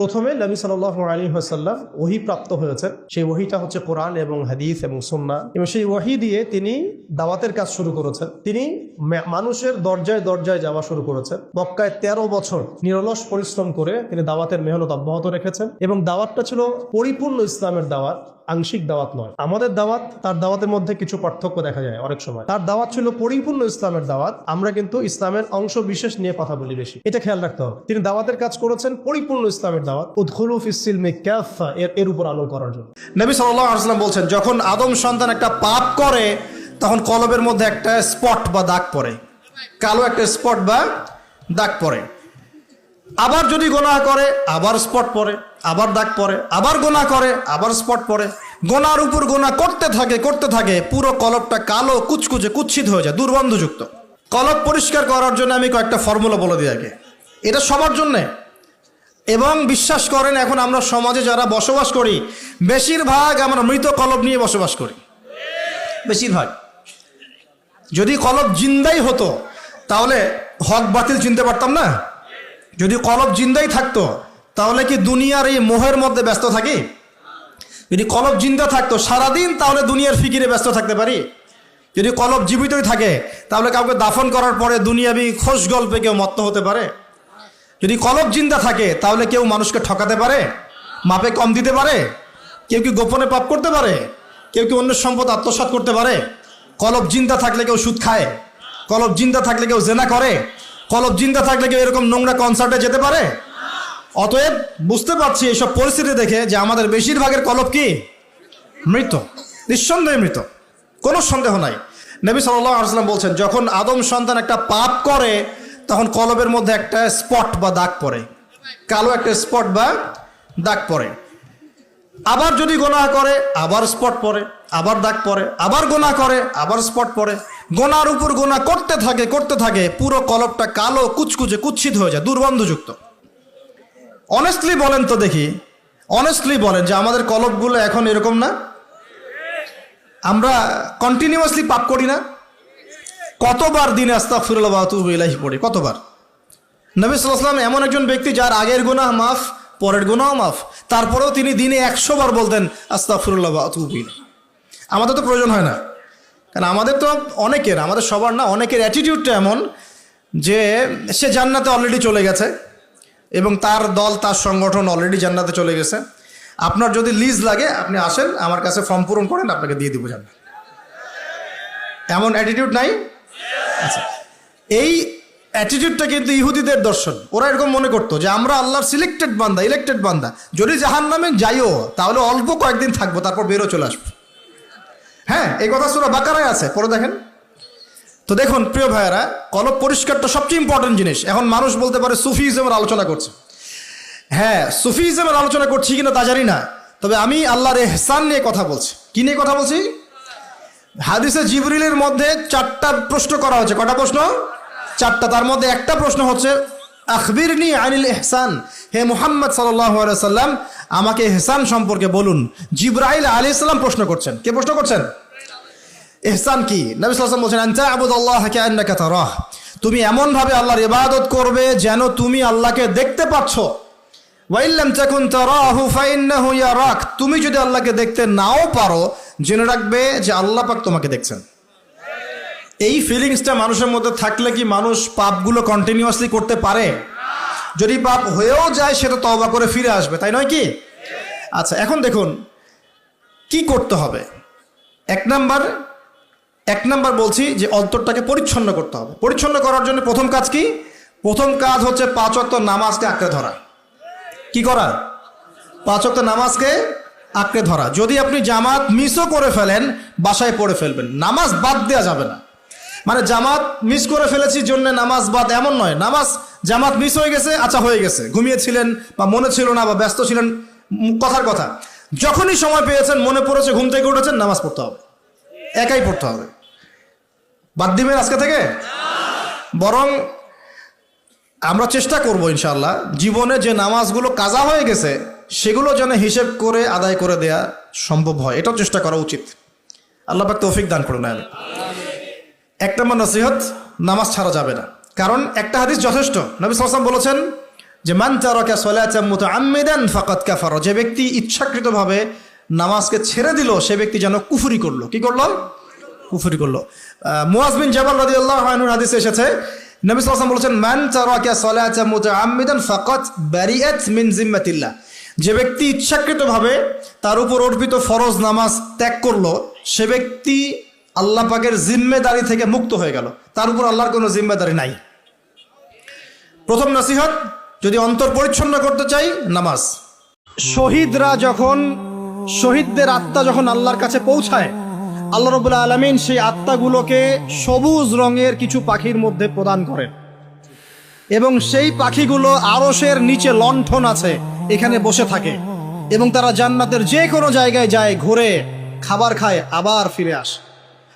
প্রথমে নবী সাল আলী হাসাল্লাম ওহি প্রাপ্ত হয়েছেন। সেই ওহিটা হচ্ছে কোরআন এবং হাদিস এবং সুন্না এবং সেই ওহি দিয়ে তিনি দাওয়াতের কাজ শুরু করেছেন। তিনি মানুষের দরজায় দরজায় যাওয়া শুরু করেছেন। মক্কায় তেরো বছর নিরলস পরিশ্রম করে তিনি দাওয়াতের মেহনত অব্যাহত রেখেছেন এবং দাওয়াতটা ছিল পরিপূর্ণ ইসলামের দাওয়াত, আংশিক দাওয়াত নয়। আমাদের দাওয়াত তার দাওয়াতের মধ্যে কিছু পার্থক্য দেখা যায় অনেক সময়। তার দাওয়াত ছিল পরিপূর্ণ ইসলামের দাওয়াত, আমরা কিন্তু ইসলামের অংশ বিশেষ নিয়ে কথা বলি বেশি। এটা খেয়াল রাখতে হবে। তিনি দাওয়াতের কাজ করেছেন পরিপূর্ণ ইসলামের দাওয়াত, উদ্খুলু ফিসিলমে ক্যাফা এর এর উপর আমল করার জন্য। নবী সাল্লাম বলছেন, যখন আদম সন্তান একটা পাপ করে তখন কলবের মধ্যে একটা স্পট বা দাগ পড়ে। কালো একটা স্পট বা দাগ পড়ে। আবার যদি গোনা করে, আবার স্পট পড়ে, আবার দাগ পড়ে, আবার গোনা করে, আবার স্পট পড়ে। গোনার উপর গোনা করতে থাকে করতে থাকে, পুরো কলবটা কালো, কুচকুচে কুচ্ছিত হয়ে যায়, দুর্গন্ধযুক্ত। কলব পরিষ্কার করার জন্য আমি কয়েকটা ফর্মুলা বলে দিই আগে। এটা সবার জন্যে। এবং বিশ্বাস করেন, এখন আমরা সমাজে যারা বসবাস করি, বেশিরভাগ আমরা মৃত কলব নিয়ে বসবাস করি। বেশিরভাগ। যদি কলব জিন্দাই হতো, তাহলে হক বাতিল চিনতে পারতাম না? যদি কলব জিন্দাই থাকতো, তাহলে কি দুনিয়ার এই মোহের মধ্যে ব্যস্ত থাকি? যদি কলব জিন্দা থাকতো সারাদিন, তাহলে দুনিয়ার ফিকিরে ব্যস্ত থাকতে পারি। যদি কলব জীবিতই থাকে, তাহলে কাউকে দাফন করার পরে দুনিয়াবি খোশ গল্পে কেউ মত্ত হতে পারে। যদি কলব জিন্দা থাকে, তাহলে কেউ মানুষকে ঠকাতে পারে, মাপে কম দিতে পারে, কেউ কি গোপনে পাপ করতে পারে, কেউ কি অন্য সম্পদ আত্মসাৎ করতে পারে? কলব জিন্দা থাকলে কেউ সুদ খায়, কলব জিন্দা থাকলে কেউ জেনা করে, কলব জিন্দা থাকলে কেউ এরকম নোংরা কনসার্টে যেতে পারে? অতএব বুঝতে পারছি এইসব পরিস্থিতি দেখে যে আমাদের বেশিরভাগের কলব কি? মৃত, নিঃসন্দেহে মৃত, কোনো সন্দেহ নাই। নবী সাল্লাহ আসলাম বলছেন, যখন আদম সন্তান একটা পাপ করে, তখন কলবের মধ্যে একটা স্পট বা দাগ পড়ে, কালো একটা স্পট বা দাগ পড়ে। আবার যদি গোনা করে, আবার স্পট পড়ে। আবার দাগ পরে আবার গোনা করে, আবার স্পট পরে গোনার উপর গোনা করতে থাকে করতে থাকে, পুরো কলবটা কালো, কুচকুচে, কুচ্ছিত হয়ে যায়, দুর্গন্ধযুক্ত। অনেস্টলি বলেন তো দেখি অনেস্টলি বলেন যে আমাদের কলবগুলো এখন এরকম না? আমরা কন্টিনিউয়াসলি পাপ করি না? কতবার দিনে আস্তাক ফিরুল্লাহ ইলাহি পড়ি, কতবার? নবী সাল্লাম এমন একজন ব্যক্তি যার আগের গুনাহ মাফ, পরের গুনাহ মাফ। তারপরেও তিনি দিনে একশো বার বলতেন আস্তাক ফিরুল্লাহ আমাদের তো প্রয়োজন হয় না। কারণ আমাদের তো অনেকের, আমাদের সবার না অনেকের অ্যাটিটিউডটা এমন যে সে জান্নাতে অলরেডি চলে গেছে এবং তার দল, তার সংগঠন অলরেডি জান্নাতে চলে গেছে। আপনার যদি লিজ লাগে, আপনি আসেন, আমার কাছে ফর্ম পূরণ করেন, আপনাকে দিয়ে দিব জান্নাত। এমন অ্যাটিটিউড নাই? আচ্ছা এই অ্যাটিটিউডটা কিন্তু ইহুদিদের দর্শন। ওরা এরকম মনে করতো যে আমরা আল্লাহর সিলেক্টেড বান্দা ইলেক্টেড বান্দা। যদি জাহান নামে যাইও, তাহলে অল্প কয়েকদিন থাকব, তারপর বেরো চলে আসব। হ্যাঁ এই কথা সুরা বাকারায় আছে পরে দেখেন। তো দেখুন, প্রিয় ভাইয়েরা, কলব পরিষ্কারটা সবচেয়ে ইম্পর্টেন্ট জিনিস। এখন মানুষ বলতে পারে সুফিজমের আলোচনা করছে। হ্যাঁ সুফিজমের আলোচনা করছি কিনা তা জানি না। তবে আমি আল্লাহর এহসান নিয়ে কথা বলছি। কি নিয়ে কথা বলছি? হাদিসে জিবরিলের মধ্যে চারটা প্রশ্ন করা হয়েছে। কটা প্রশ্ন? চারটা। তার মধ্যে একটা প্রশ্ন হচ্ছে আখবিরনি আনিল এহসান হে মুহাম্মদ সাল্লাম আমাকে এহসান সম্পর্কে বলুন। জিব্রাইল আলী ইসলাম প্রশ্ন করছেন। কে প্রশ্ন করছেন? এহসান কি? নবী বলছেন আনতা কান্নাকা তারাহ। তুমি এমন ভাবে আল্লাহর ইবাদত করবে যেন তুমি আল্লাহকে দেখতে পাচ্ছ। তুমি যদি আল্লাহকে দেখতে নাও পারো, জেনে রাখবে যে আল্লাহ পাক তোমাকে দেখছেন। এই ফিলিংসটা মানুষের মধ্যে থাকলে কি মানুষ পাপগুলো কন্টিনিউয়াসলি করতে পারে? যদি পাপ হয়েও যায়, সেটা তবা করে ফিরে আসবে, তাই নয় কি? আচ্ছা এখন দেখুন, কি করতে হবে? এক নাম্বার এক নাম্বার বলছি যে অন্তরটাকে পরিচ্ছন্ন করতে হবে। পরিচ্ছন্ন করার জন্য প্রথম কাজ কি? প্রথম কাজ হচ্ছে পাঁচ অক্ত নামাজকে আঁকড়ে ধরা। কি করা? পাঁচ অক্ত নামাজকে আঁকড়ে ধরা। যদি আপনি জামাত মিসও করে ফেলেন, বাসায় পড়ে ফেলবেন। নামাজ বাদ দেওয়া যাবে না। মানে জামাত মিস করে ফেলেছি জন্য নামাজ বাদ এমন নয়। নামাজ জামাত মিস হয়ে গেছে আচ্ছা হয়ে গেছে। ঘুমিয়েছিলেন বা মনে ছিল না বা ব্যস্ত ছিলেন কথার কথা। যখনই সময় পেয়েছেন, মনে পড়েছে ঘুম থেকে উঠেছেন, নামাজ পড়তে হবে। একাই পড়তে হবে। বাদ দিবেন আজকে থেকে? বরং আমরা চেষ্টা করব ইনশাল্লাহ জীবনে যে নামাজগুলো কাজা হয়ে গেছে, সেগুলো যেন হিসেব করে, আদায় করে দেয়া সম্ভব হয়। এটাও চেষ্টা করা উচিত। আল্লাহ পাক তৌফিক দান করুন আমি এক নম্বর নসিহত নামাজ ছাড়া যাবে না। কারণ একটা হাদিস যথেষ্ট। নবী সালাম বলেছেন যে মান তারাকা সালাতাম মুতাআম্মিদান ফাকাদ কাফার। যে ব্যক্তি ইচ্ছাকৃতভাবে নামাজকে ছেড়ে দিল সে ব্যক্তি যেন কুফুরি করল। কি করল? কুফুরি করল। আহ, মুয়াজ বিন জাবাল রাদিয়াল্লাহু আনহুর হাদিসে এসেছে নবী ওয়াসাল্লাম বলেছেন মান তারাকা সালাতাম মুতাআম্মিদান ফাকাদ বারিআত মিন জিম্মাতিল্লাহ। যে ব্যক্তি ইচ্ছাকৃতভাবে তার উপর অর্পিত ফরজ নামাজ ত্যাগ করল সে ব্যক্তি আল্লাহ পাকের জিম্মেদারি থেকে মুক্ত হয়ে গেল। তার উপর আল্লাহর কোনো জিম্মেদারি নাই। প্রথম নসিহত, যদি অন্তর পরিচ্ছন্ন করতে চাই, নামাজ। শহীদরা যখন, শহীদদের আত্মা যখন আল্লাহর কাছে পৌঁছায়, আল্লাহ রবুল্লা আলমিন সেই আত্মাগুলোকে সবুজ রঙের কিছু পাখির মধ্যে প্রদান করেন। এবং সেই পাখিগুলো আরসের নিচে লণ্ঠন আছে, এখানে বসে থাকে। এবং তারা জান্নাতের যে কোনো জায়গায় যায়, ঘুরে খাবার খায়, আবার ফিরে আসে।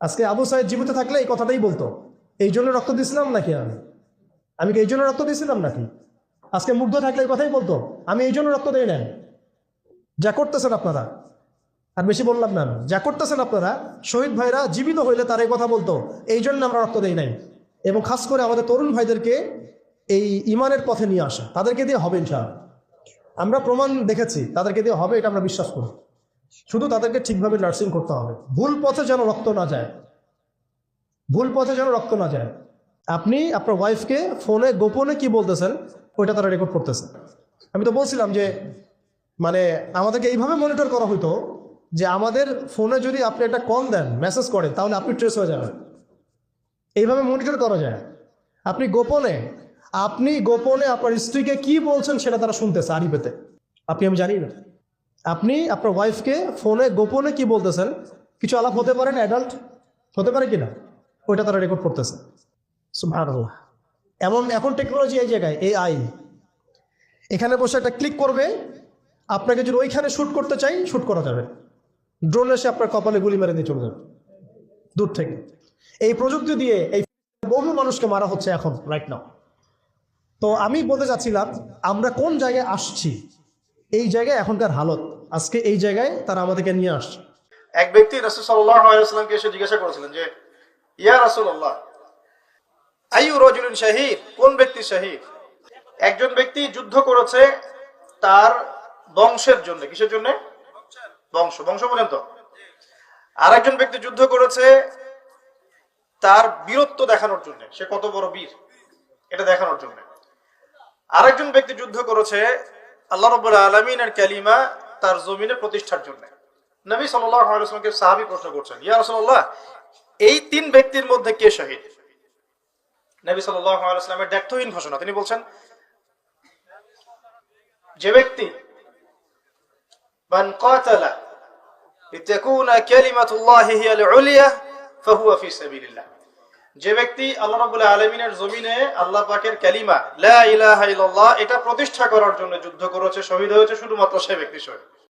আজকে আবু সাহেব জীবিত থাকলে এই কথাটাই বলতো, এই জন্য রক্ত দিয়েছিলাম নাকি আমি? আমি কি এই জন্য রক্ত দিয়েছিলাম নাকি? আজকে মুগ্ধ থাকলে এই কথাই বলতো, আমি এই জন্য রক্ত দিই না যা করতেছেন আপনারা। আর বেশি বললাম না আমি। যা করতেছেন আপনারা, শহীদ ভাইরা জীবিত হইলে তার এই কথা বলতো, এই জন্য আমরা রক্ত দেই নাই। এবং খাস করে আমাদের তরুণ ভাইদেরকে এই ইমানের পথে নিয়ে আসা, তাদেরকে দিয়ে হবে ইনশাআল্লাহ। আমরা প্রমাণ দেখেছি, তাদেরকে দিয়ে হবে, এটা আমরা বিশ্বাস করি। শুধু তাদেরকে ঠিকভাবে নার্সিং করতে হবে। ভুল পথে যেন রক্ত না যায়। ভুল পথে যেন রক্ত না যায়। আপনি আপনার ওয়াইফকে ফোনে গোপনে কি বলতেছেন, ওইটা তারা রেকর্ড করতেছে। আমি তো বলছিলাম যে মানে আমাদেরকে এইভাবে মনিটর করা হতো যে আমাদের ফোনে যদি আপনি একটা কল দেন মেসেজ করেন, তাহলে আপনি ট্রেস হয়ে যাবেন। এইভাবে মনিটর করা যায়। আপনি গোপনে আপনি গোপনে আপনার স্ত্রীকে কি বলছেন সেটা তারা শুনতেছে আড়ি পেতে আপনি আমি জানি না। আপনি আপনার ওয়াইফকে ফোনে গোপনে কি বলতেছেন? কিছু আলাপ হতে পারে না অ্যাডাল্ট হতে পারে কি না? ওইটা তারা রেকর্ড করতেছে। সুবহানাল্লাহ। এমন এখন টেকনোলজি এই জায়গায় এই আই এখানে বসে একটা ক্লিক করবে। আপনাকে যদি ওইখানে শ্যুট করতে চাই শ্যুট করা যাবে। ড্রোন এসে আপনার কপালে গুলি মেরে দিয়ে চলে যাবে। দূর থেকে। এই প্রযুক্তি দিয়ে এই বহু মানুষকে মারা হচ্ছে এখন রাইট নাও তো আমি বলতে চাচ্ছিলাম, আমরা কোন জায়গায় আসছি? এই জায়গায় এখনকার হালত। আজকে এই জায়গায় তারা আমাদেরকে নিয়ে আসছে। এক ব্যক্তি রাসুল সাল্লাহামকে এসে জিজ্ঞাসা করেছিলেন যে, ইয়া রাসুল্লাহ আইউ রজুলিন শাহিদ? কোন ব্যক্তি শাহিদ? একজন ব্যক্তি যুদ্ধ করেছে তার বংশের জন্য। কিসের জন্য? বংশ। বংশ বলেন তো। আর একজন ব্যক্তি যুদ্ধ করেছে তার বীরত্ব দেখানোর জন্য। সে কত বড় বীর? এটা দেখানোর জন্য। আরেকজন ব্যক্তি যুদ্ধ করেছে, আল্লাহ রব্বুল আলমিনের ক্যালিমা তার জমিনে প্রতিষ্ঠার জন্য। নবী সাল্লামকে সাহাবি প্রশ্ন করছেন, ইয়া রসল্লাহ এই তিন ব্যক্তির মধ্যে কে শহীদ? নবী সাল্লামের ব্যর্থহীন ঘোষণা। তিনি বলছেন, যে ব্যক্তি যে ব্যক্তি আল্লাহ রবুল্লাহ আলমিনের জমিনে আল্লাহ পাকের এটা প্রতিষ্ঠা করার জন্য যুদ্ধ করেছে, শহীদ হয়েছে, শুধুমাত্র সে ব্যক্তি শহীদ।